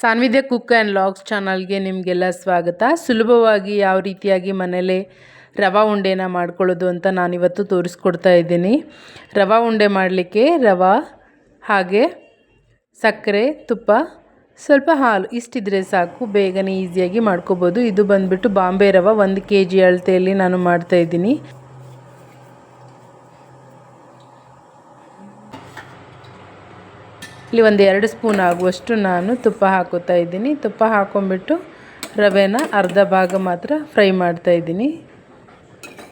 ಸಾನ್ವಿಧ್ಯ cook and logs ಚಾನಲ್ಗೆ ನಿಮಗೆಲ್ಲ ಸ್ವಾಗತ. ಸುಲಭವಾಗಿ ಯಾವ ರೀತಿಯಾಗಿ ಮನೇಲೆ ರವಾ ಉಂಡೆನ ಮಾಡ್ಕೊಳ್ಳೋದು ಅಂತ ನಾನಿವತ್ತು ತೋರಿಸ್ಕೊಡ್ತಾ ಇದ್ದೀನಿ. ರವಾ ಉಂಡೆ ಮಾಡಲಿಕ್ಕೆ ರವಾ, ಹಾಗೆ ಸಕ್ಕರೆ, ತುಪ್ಪ, ಸ್ವಲ್ಪ ಹಾಲು ಇಷ್ಟಿದ್ರೆ ಸಾಕು, ಬೇಗನೆ ಈಸಿಯಾಗಿ ಮಾಡ್ಕೋಬೋದು. ಇದು ಬಂದುಬಿಟ್ಟು ಬಾಂಬೆ ರವಾ ಒಂದು ಕೆ ಜಿ ಅಳತೆಯಲ್ಲಿ ನಾನು ಮಾಡ್ತಾಯಿದ್ದೀನಿ ಇಲ್ಲಿ ಒಂದು ಎರಡು ಸ್ಪೂನ್ ಆಗುವಷ್ಟು ನಾನು ತುಪ್ಪ ಹಾಕೋತಾ ಇದ್ದೀನಿ. ತುಪ್ಪ ಹಾಕೊಂಡ್ಬಿಟ್ಟು ರವೆನ ಅರ್ಧ ಭಾಗ ಮಾತ್ರ ಫ್ರೈ ಮಾಡ್ತಾ ಇದ್ದೀನಿ.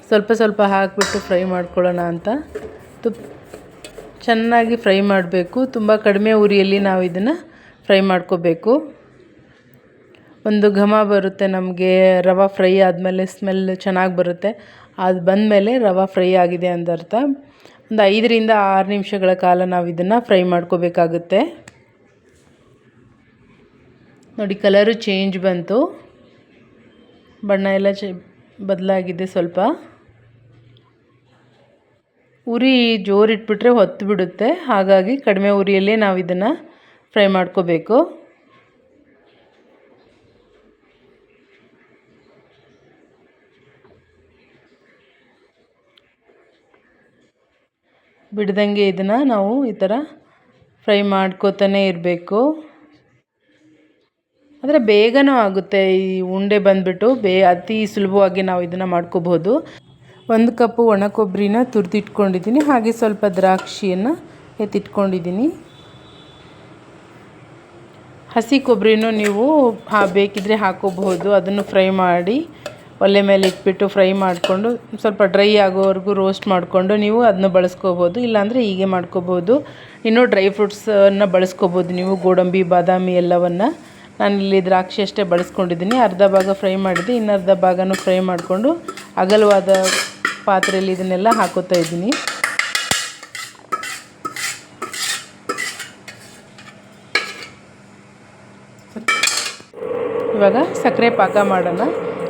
ಸ್ವಲ್ಪ ಸ್ವಲ್ಪ ಹಾಕಿಬಿಟ್ಟು ಫ್ರೈ ಮಾಡ್ಕೊಳ್ಳೋಣ ಅಂತ. ತುಪ್ಪ ಚೆನ್ನಾಗಿ ಫ್ರೈ ಮಾಡಬೇಕು. ತುಂಬ ಕಡಿಮೆ ಉರಿಯಲ್ಲಿ ನಾವು ಇದನ್ನು ಫ್ರೈ ಮಾಡ್ಕೋಬೇಕು. ಒಂದು ಘಮ ಬರುತ್ತೆ ನಮಗೆ. ರವೆ ಫ್ರೈ ಆದಮೇಲೆ ಸ್ಮೆಲ್ ಚೆನ್ನಾಗಿ ಬರುತ್ತೆ. ಅದು ಬಂದಮೇಲೆ ರವೆ ಫ್ರೈ ಆಗಿದೆ ಅಂದರ್ಥ. ಒಂದು ಐದರಿಂದ ಆರು ನಿಮಿಷಗಳ ಕಾಲ ನಾವು ಇದನ್ನು ಫ್ರೈ ಮಾಡ್ಕೋಬೇಕಾಗುತ್ತೆ. ನೋಡಿ, ಕಲರು ಚೇಂಜ್ ಬಂತು. ಬಣ್ಣ ಎಲ್ಲ ಚ, ಬದಲಾಗಿದೆ ಸ್ವಲ್ಪ. ಉರಿ ಜೋರಿಟ್ಬಿಟ್ರೆ ಹೊತ್ತು ಬಿಡುತ್ತೆ ಹಾಗಾಗಿ ಕಡಿಮೆ ಉರಿಯಲ್ಲೇ ನಾವು ಇದನ್ನು ಫ್ರೈ ಮಾಡ್ಕೋಬೇಕು. ಬಿಡ್ದಂಗೆ ಇದನ್ನು ನಾವು ಈ ಥರ ಫ್ರೈ ಮಾಡ್ಕೋತಾನೆ ಇರಬೇಕು. ಆದರೆ ಬೇಗನೂ ಆಗುತ್ತೆ. ಈ ಉಂಡೆ ಬಂದುಬಿಟ್ಟು ಬೇ ಅತಿ ಸುಲಭವಾಗಿ ನಾವು ಇದನ್ನು ಮಾಡ್ಕೋಬೋದು. ಒಂದು ಕಪ್ಪು ಒಣ ಕೊಬ್ಬರಿನ ತುರಿದಿಟ್ಕೊಂಡಿದ್ದೀನಿ. ಹಾಗೆ ಸ್ವಲ್ಪ ದ್ರಾಕ್ಷಿಯನ್ನು ಎತ್ತಿಟ್ಕೊಂಡಿದ್ದೀನಿ. ಹಸಿ ಕೊಬ್ಬರಿನೂ ನೀವು ಬೇಕಿದ್ದರೆ ಹಾಕೋಬಹುದು. ಅದನ್ನು ಫ್ರೈ ಮಾಡಿ ಒಲೆ ಮೇಲೆ ಇಟ್ಬಿಟ್ಟು ಫ್ರೈ ಮಾಡಿಕೊಂಡು ಸ್ವಲ್ಪ ಡ್ರೈ ಆಗೋವರೆಗೂ ರೋಸ್ಟ್ ಮಾಡಿಕೊಂಡು ನೀವು ಅದನ್ನ ಬಳಸ್ಕೋಬೋದು, ಇಲ್ಲಾಂದರೆ ಹೀಗೆ ಮಾಡ್ಕೋಬೋದು. ಇನ್ನೂ ಡ್ರೈ ಫ್ರೂಟ್ಸನ್ನು ಬಳಸ್ಕೋಬೋದು ನೀವು, ಗೋಡಂಬಿ, ಬಾದಾಮಿ ಎಲ್ಲವನ್ನು. ನಾನಿಲ್ಲಿ ದ್ರಾಕ್ಷಿ ಅಷ್ಟೇ ಬಳಸ್ಕೊಂಡಿದ್ದೀನಿ. ಅರ್ಧ ಭಾಗ ಫ್ರೈ ಮಾಡಿದ್ದೆ ಇನ್ನರ್ಧ ಭಾಗನೂ ಫ್ರೈ ಮಾಡಿಕೊಂಡು ಅಗಲವಾದ ಪಾತ್ರೆಯಲ್ಲಿ ಇದನ್ನೆಲ್ಲ ಹಾಕೋತಾ ಇದ್ದೀನಿ. ಇವಾಗ ಸಕ್ಕರೆ ಪಾಕ ಮಾಡೋಣ.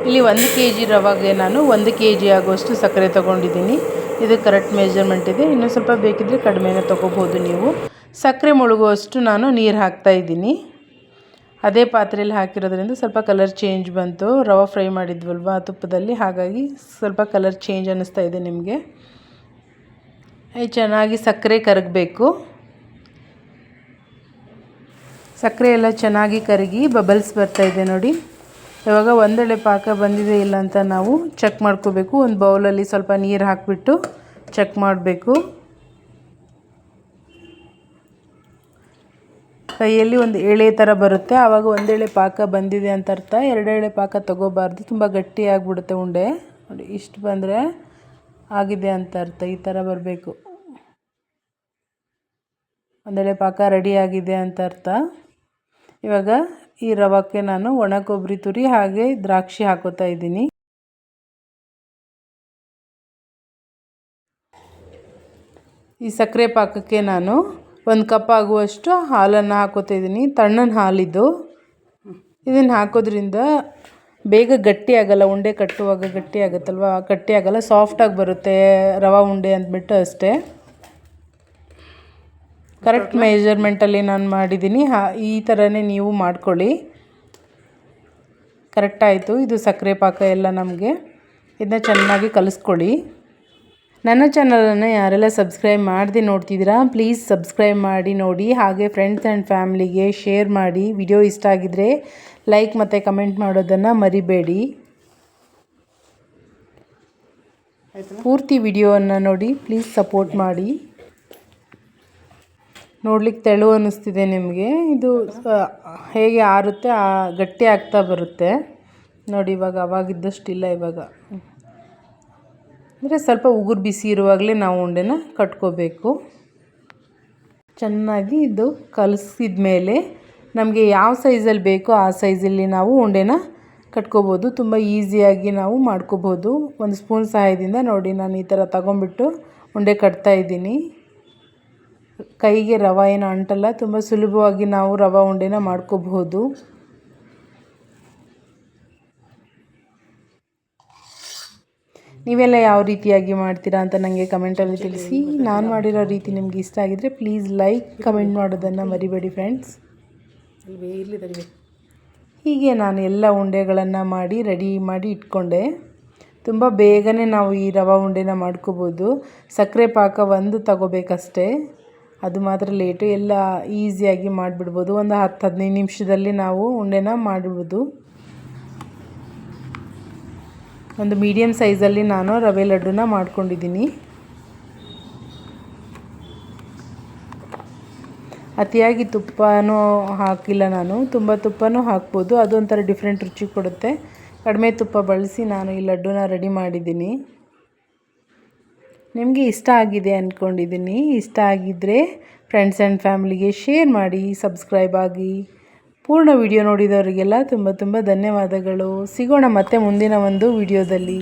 ಇಲ್ಲಿ ಒಂದು ಕೆ ಜಿ ರವಾಗೆ ನಾನು ಒಂದು ಕೆ ಜಿ ಆಗುವಷ್ಟು ಸಕ್ಕರೆ ತೊಗೊಂಡಿದ್ದೀನಿ. ಇದು ಕರೆಕ್ಟ್ ಮೆಜರ್ಮೆಂಟ್ ಇದೆ. ಇನ್ನೂ ಸ್ವಲ್ಪ ಬೇಕಿದ್ದರೆ ಕಡಿಮೆನೇ ತೊಗೋಬೋದು ನೀವು. ಸಕ್ಕರೆ ಮುಳುಗುವಷ್ಟು ನಾನು ನೀರು ಹಾಕ್ತಾ ಇದ್ದೀನಿ. ಅದೇ ಪಾತ್ರೆಯಲ್ಲಿ ಹಾಕಿರೋದ್ರಿಂದ ಸ್ವಲ್ಪ ಕಲರ್ ಚೇಂಜ್ ಬಂತು. ರವೆ ಫ್ರೈ ಮಾಡಿದ್ವಲ್ವ ತುಪ್ಪದಲ್ಲಿ, ಹಾಗಾಗಿ ಸ್ವಲ್ಪ ಕಲರ್ ಚೇಂಜ್ ಅನ್ನಿಸ್ತಾ ಇದೆ ನಿಮಗೆ. ಚೆನ್ನಾಗಿ ಸಕ್ಕರೆ ಕರಗಬೇಕು. ಸಕ್ಕರೆ ಎಲ್ಲ ಚೆನ್ನಾಗಿ ಕರಗಿ ಬಬಲ್ಸ್ ಬರ್ತಾ ಇದೆ ನೋಡಿ. ಇವಾಗ ಒಂದೆಳೆ ಪಾಕ ಬಂದಿದೆ ಇಲ್ಲ ಅಂತ ನಾವು ಚೆಕ್ ಮಾಡ್ಕೋಬೇಕು. ಒಂದು ಬೌಲಲ್ಲಿ ಸ್ವಲ್ಪ ನೀರು ಹಾಕಿಬಿಟ್ಟು ಚೆಕ್ ಮಾಡಬೇಕು. ಕೈಯಲ್ಲಿ ಒಂದು ಎಳೆ ಥರ ಬರುತ್ತೆ. ಆವಾಗ ಒಂದೆಳೆ ಪಾಕ ಬಂದಿದೆ ಅಂತ ಅರ್ಥ. ಎರಡೆಳೆ ಪಾಕ ತೊಗೋಬಾರ್ದು. ತುಂಬ ಗಟ್ಟಿಯಾಗಿಬಿಡುತ್ತೆ ಉಂಡೆ. ನೋಡಿ, ಇಷ್ಟು ಬಂದರೆ ಆಗಿದೆ ಅಂತ ಅರ್ಥ. ಈ ಥರ ಬರಬೇಕು. ಒಂದೆಳೆ ಪಾಕ ರೆಡಿಯಾಗಿದೆ ಅಂತ ಅರ್ಥ. ಇವಾಗ ಈ ರವಕ್ಕೆ ನಾನು ಒಣ ಕೊಬ್ಬರಿ ತುರಿ ಹಾಗೆ ದ್ರಾಕ್ಷಿ ಹಾಕೋತಾ ಇದ್ದೀನಿ. ಈ ಸಕ್ಕರೆ ಪಾಕಕ್ಕೆ ನಾನು ಒಂದು ಕಪ್ ಆಗುವಷ್ಟು ಹಾಲನ್ನು ಹಾಕೋತಾ ಇದ್ದೀನಿ. ತಣ್ಣನ ಹಾಲಿದ್ದು ಇದನ್ನು ಹಾಕೋದ್ರಿಂದ ಬೇಗ ಗಟ್ಟಿ ಆಗಲ್ಲ, ಉಂಡೆ ಕಟ್ಟುವಾಗ ಗಟ್ಟಿ ಆಗುತ್ತಲ್ವ? ಗಟ್ಟಿ ಆಗಲ್ಲ ಸಾಫ್ಟಾಗಿ ಬರುತ್ತೆ, ರವೆ ಉಂಡೆ ಅಂದ್ಬಿಟ್ಟು ಅಷ್ಟೇ. ಕರೆಕ್ಟ್ ಮೆಜರ್ಮೆಂಟಲ್ಲಿ ನಾನು ಮಾಡಿದ್ದೀನಿ ಹಾ ಈ ಥರನೇ ನೀವು ಮಾಡ್ಕೊಳ್ಳಿ. ಕರೆಕ್ಟ್ ಆಯಿತು. ಇದು ಸಕ್ಕರೆ ಪಾಕ ಎಲ್ಲ ನಮಗೆ. ಇದನ್ನ ಚೆನ್ನಾಗಿ ಕಲಿಸ್ಕೊಳ್ಳಿ. ನನ್ನ ಚಾನಲನ್ನು ಯಾರೆಲ್ಲ ಸಬ್ಸ್ಕ್ರೈಬ್ ಮಾಡದೆ ನೋಡ್ತಿದ್ದೀರಾ ಪ್ಲೀಸ್ ಸಬ್ಸ್ಕ್ರೈಬ್ ಮಾಡಿ ನೋಡಿ. ಹಾಗೆ ಫ್ರೆಂಡ್ಸ್ ಆ್ಯಂಡ್ ಫ್ಯಾಮ್ಲಿಗೆ ಶೇರ್ ಮಾಡಿ. ವಿಡಿಯೋ ಇಷ್ಟ ಆಗಿದರೆ ಲೈಕ್ ಮತ್ತು ಕಮೆಂಟ್ ಮಾಡೋದನ್ನು ಮರಿಬೇಡಿ. ಪೂರ್ತಿ ವಿಡಿಯೋವನ್ನು ನೋಡಿ ಪ್ಲೀಸ್ ಸಪೋರ್ಟ್ ಮಾಡಿ. ನೋಡ್ಲಿಕ್ಕೆ ತೆಳು ಅನ್ನಿಸ್ತಿದೆ ನಿಮಗೆ. ಇದು ಹೇಗೆ ಆರುತ್ತೆ, ಆ, ಗಟ್ಟಿ ಆಗ್ತಾ ಬರುತ್ತೆ. ನೋಡಿ, ಇವಾಗ ಅವಾಗಿದ್ದಷ್ಟಿಲ್ಲ ಇವಾಗ. ಅಂದರೆ ಸ್ವಲ್ಪ ಉಗುರು ಬಿಸಿ ಇರುವಾಗಲೇ ನಾವು ಉಂಡೆನ ಕಟ್ಕೋಬೇಕು. ಚೆನ್ನಾಗಿ ಇದು ಕಲಸಿದ ಮೇಲೆ ನಮಗೆ ಯಾವ ಸೈಜಲ್ಲಿ ಬೇಕೋ ಆ ಸೈಜಲ್ಲಿ ನಾವು ಉಂಡೆನ ಕಟ್ಕೋಬೋದು. ತುಂಬ ಈಸಿಯಾಗಿ ನಾವು ಮಾಡ್ಕೋಬೋದು. ಒಂದು ಸ್ಪೂನ್ ಸಹಾಯದಿಂದ ನೋಡಿ, ನಾನು ಈ ಥರ ತಗೊಂಬಿಟ್ಟು ಉಂಡೆ ಕಟ್ತಾ ಇದ್ದೀನಿ. ಕೈಗೆ ರವೆ ಏನು ಅಂಟಲ್ಲ ತುಂಬ ಸುಲಭವಾಗಿ ನಾವು ರವೆ ಉಂಡೆನ ಮಾಡ್ಕೋಬಹುದು. ನೀವೆಲ್ಲ ಯಾವ ರೀತಿಯಾಗಿ ಮಾಡ್ತೀರಾ ಅಂತ ನನಗೆ ಕಮೆಂಟಲ್ಲಿ ತಿಳಿಸಿ. ನಾನು ಮಾಡಿರೋ ರೀತಿ ನಿಮ್ಗೆ ಇಷ್ಟ ಆಗಿದ್ರೆ ಪ್ಲೀಸ್ ಲೈಕ್ ಕಮೆಂಟ್ ಮಾಡೋದನ್ನು ಮರಿಬೇಡಿ ಫ್ರೆಂಡ್ಸ್ ಹೀಗೆ ನಾನು ಎಲ್ಲ ಉಂಡೆಗಳನ್ನು ಮಾಡಿ ರೆಡಿ ಮಾಡಿ ಇಟ್ಕೊಂಡೆ. ತುಂಬ ಬೇಗನೆ ನಾವು ಈ ರವೆ ಉಂಡೆನ ಮಾಡ್ಕೋಬೋದು ಸಕ್ಕರೆ ಪಾಕ ಒಂದು ತಗೋಬೇಕಷ್ಟೇ. ಅದು ಮಾತ್ರ ಲೇಟು ಎಲ್ಲ ಈಸಿಯಾಗಿ ಮಾಡಿಬಿಡ್ಬೋದು. ಒಂದು ಹತ್ತು, ಹದಿನೈದು ನಿಮಿಷದಲ್ಲಿ ನಾವು ಉಂಡೆನ ಮಾಡ್ಬೋದು ಒಂದು ಮೀಡಿಯಮ್ ಸೈಜಲ್ಲಿ ನಾನು ರವೆ ಲಡ್ಡುನ ಮಾಡ್ಕೊಂಡಿದ್ದೀನಿ. ಅತಿಯಾಗಿ ತುಪ್ಪನೂ ಹಾಕಿಲ್ಲ ನಾನು. ತುಂಬ ತುಪ್ಪನೂ ಹಾಕ್ಬೋದು. ಅದೊಂಥರ ಡಿಫ್ರೆಂಟ್ ರುಚಿ ಕೊಡುತ್ತೆ. ಕಡಿಮೆ ತುಪ್ಪ ಬಳಸಿ ನಾನು ಈ ಲಡ್ಡುನ ರೆಡಿ ಮಾಡಿದ್ದೀನಿ. ನಿಮಗೆ ಇಷ್ಟ ಆಗಿದೆ ಅಂದ್ಕೊಂಡಿದ್ದೀನಿ ಇಷ್ಟ ಆಗಿದ್ದರೆ ಫ್ರೆಂಡ್ಸ್ ಆ್ಯಂಡ್ ಫ್ಯಾಮಿಲಿಗೆ ಶೇರ್ ಮಾಡಿ ಸಬ್ಸ್ಕ್ರೈಬ್ ಆಗಿ. ಪೂರ್ಣ ವಿಡಿಯೋ ನೋಡಿದವರಿಗೆಲ್ಲ ತುಂಬ ತುಂಬ ಧನ್ಯವಾದಗಳು. ಸಿಗೋಣ ಮತ್ತೆ ಮುಂದಿನ ಒಂದು ವಿಡಿಯೋದಲ್ಲಿ